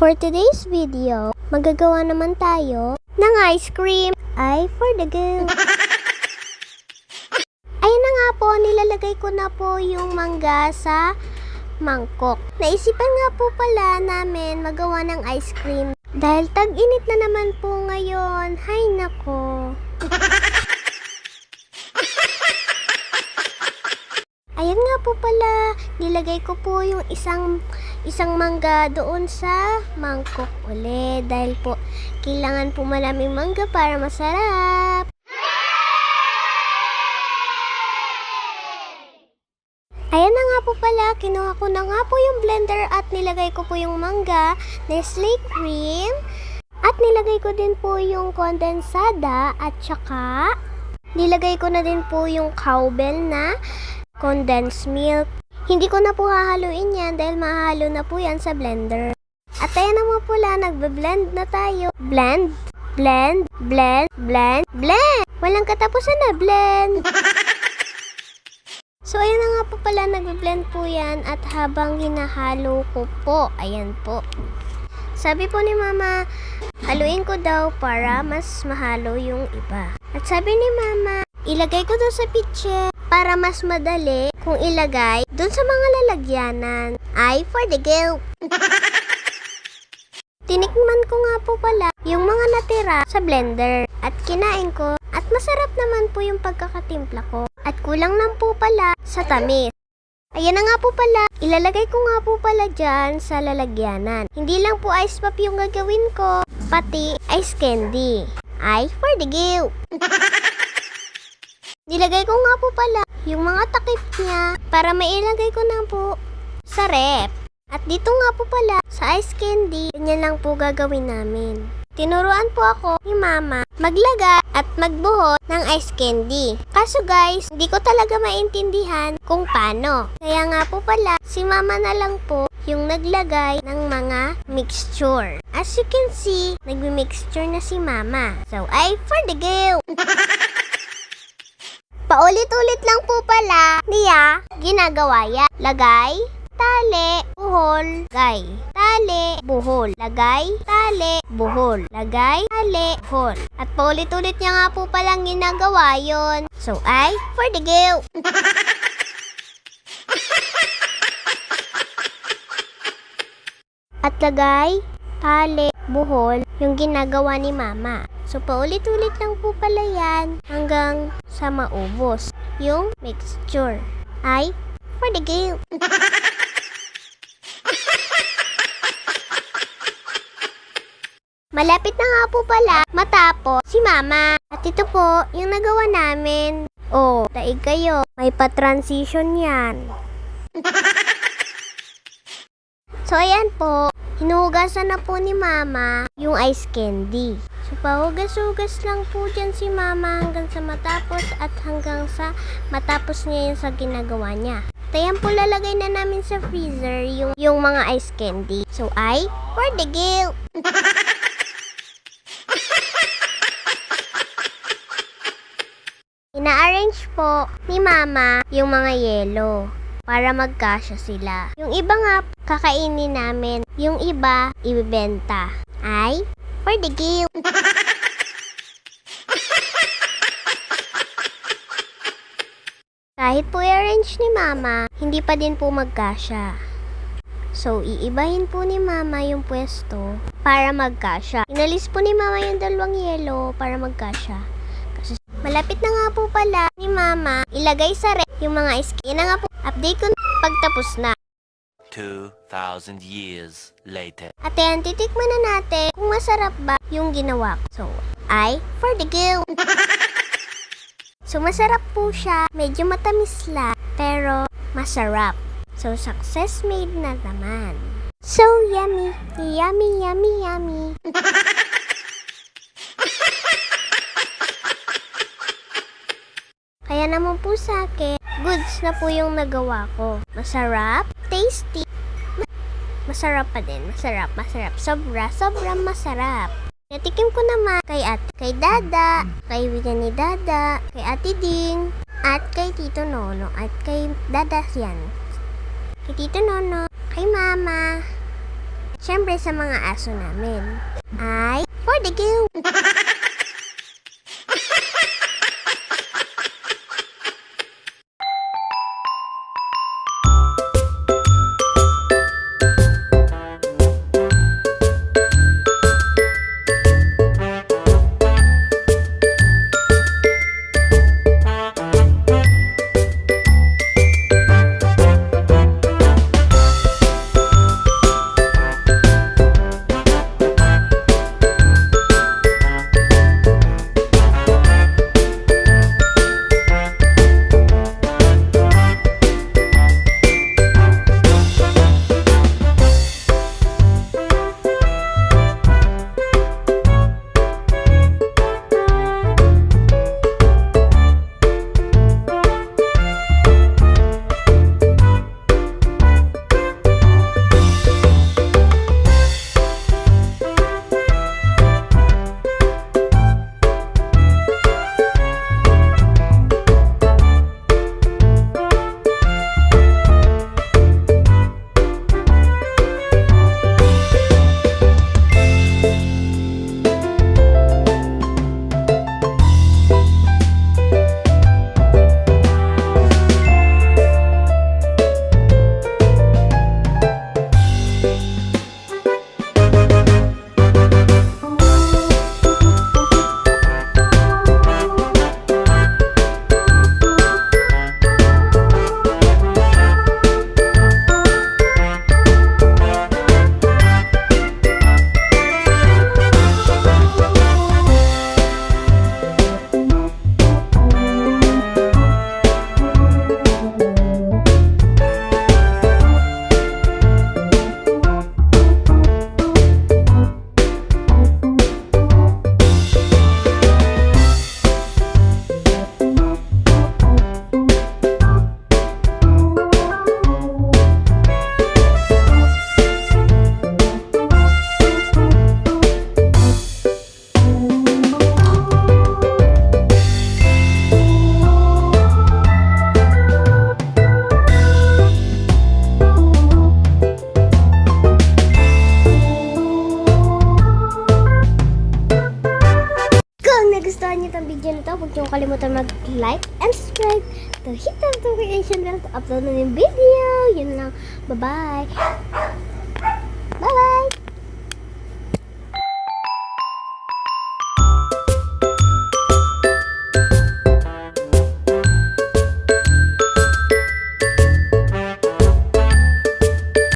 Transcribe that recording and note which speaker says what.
Speaker 1: For today's video, magagawa naman tayo ng ice cream. Ay, for the go. Ayun na nga po, nilalagay ko na po yung mangga sa mangkok. Naisipan nga po pala namin magawa ng ice cream. Dahil tag-init na naman po ngayon. Hay nako. Ayan nga po pala, nilagay ko po yung isang isang mangga doon sa mangkok uli dahil po kailangan po malaming mangga para masarap. Ayan na nga po pala, kinuha ko na nga po yung blender at nilagay ko po yung mangga, Nestle cream, at nilagay ko din po yung kondensada at saka nilagay ko na din po yung cowbell na condensed milk. Hindi ko na po hahaluin yan dahil mahalo na po yan sa blender. At ayan naman pula, nagbe-blend na tayo. Blend, blend, blend, blend, blend! Walang katapusan na blend! So, ayan na nga po pala, nagbe-blend po yan at habang hinahalo ko po, ayan po. Sabi po ni mama, haluin ko daw para mas mahalo yung iba. At sabi ni mama, ilagay ko daw sa pitche para mas madali kung ilagay dun sa mga lalagyanan. Ay, for the go! Tinikman ko nga po pala yung mga natira sa blender at kinain ko at masarap naman po yung pagkakatimpla ko at kulang lang po pala sa tamis. Ayan na nga po pala, ilalagay ko nga po pala dyan sa lalagyanan. Hindi lang po ice pop yung gagawin ko, pati ice candy. Ay, for the go! Nilagay ko nga po pala yung mga takip niya para mailagay ko na po sa rep. At dito nga po pala sa ice candy, ganyan lang po gagawin namin. Tinuruan po ako ni mama maglagay at magbuhot ng ice candy. Kaso guys, hindi ko talaga maintindihan kung paano. Kaya nga po pala, si mama na lang po yung naglagay ng mga mixture. As you can see, nagmi-mixture na si mama. So, ay for the go! Paulit-ulit lang po pala niya ginagawa yan. Lagay, tali, buhol, lagay. Tali, buhol, lagay, tali, buhol, lagay, tali, buhol. At paulit-ulit niya nga po palang ginagawa yon. So, ay, for the go! At lagay, tali, buhol, yung ginagawa ni mama. So, paulit-ulit lang po pala yan hanggang sa maubos yung mixture. Ay, for the game. Malapit na nga po pala matapos si mama. At ito po, yung nagawa namin. Oh, taig kayo. May pa-transition yan. So, ayan po. Hinuhugasan na po ni Mama yung ice candy. So, pahugas-hugas lang po dyan si Mama hanggang sa matapos at hanggang sa matapos niya yung sa ginagawa niya. At ayan po lalagay na namin sa freezer yung, yung mga ice candy. So, ay, for the gill! Ina-arrange po ni Mama yung mga yelo para magkasya sila. Yung iba nga, kakainin namin. Yung iba, ibibenta. Ay, for the gill. Kahit po i-arrange ni Mama, hindi pa din po magkasya. So, iibahin po ni Mama yung pwesto para magkasya. Inalis po ni Mama yung dalawang yelo para magkasya. Kasi malapit na nga po pala ni Mama ilagay sa rep yung mga. Yan na nga po, update ko pagtapos na.
Speaker 2: 2,000 years later.
Speaker 1: At ayan, titikman na natin kung masarap ba yung ginawa ko. So, I for the go. so, masarap po siya. Medyo matamis lang, pero masarap. So, success made na naman. So, yummy. Yummy, yummy, yummy. Kaya naman po sa akin, goods na po yung nagawa ko. Masarap, tasty, Masarap pa din. Masarap, masarap. Sobra, sobrang masarap. Natikim ko naman kay at kay Dada, kay Wigan ni Dada, kay Ate Ding, at kay Tito Nono, at kay Dada yan. Kay Tito Nono, kay Mama, syempre sa mga aso namin, ay for the game. niyo itong video na to, huwag niyo kalimutan mag-like and subscribe to hit the notification bell to upload na yung video. Yun lang. Bye-bye.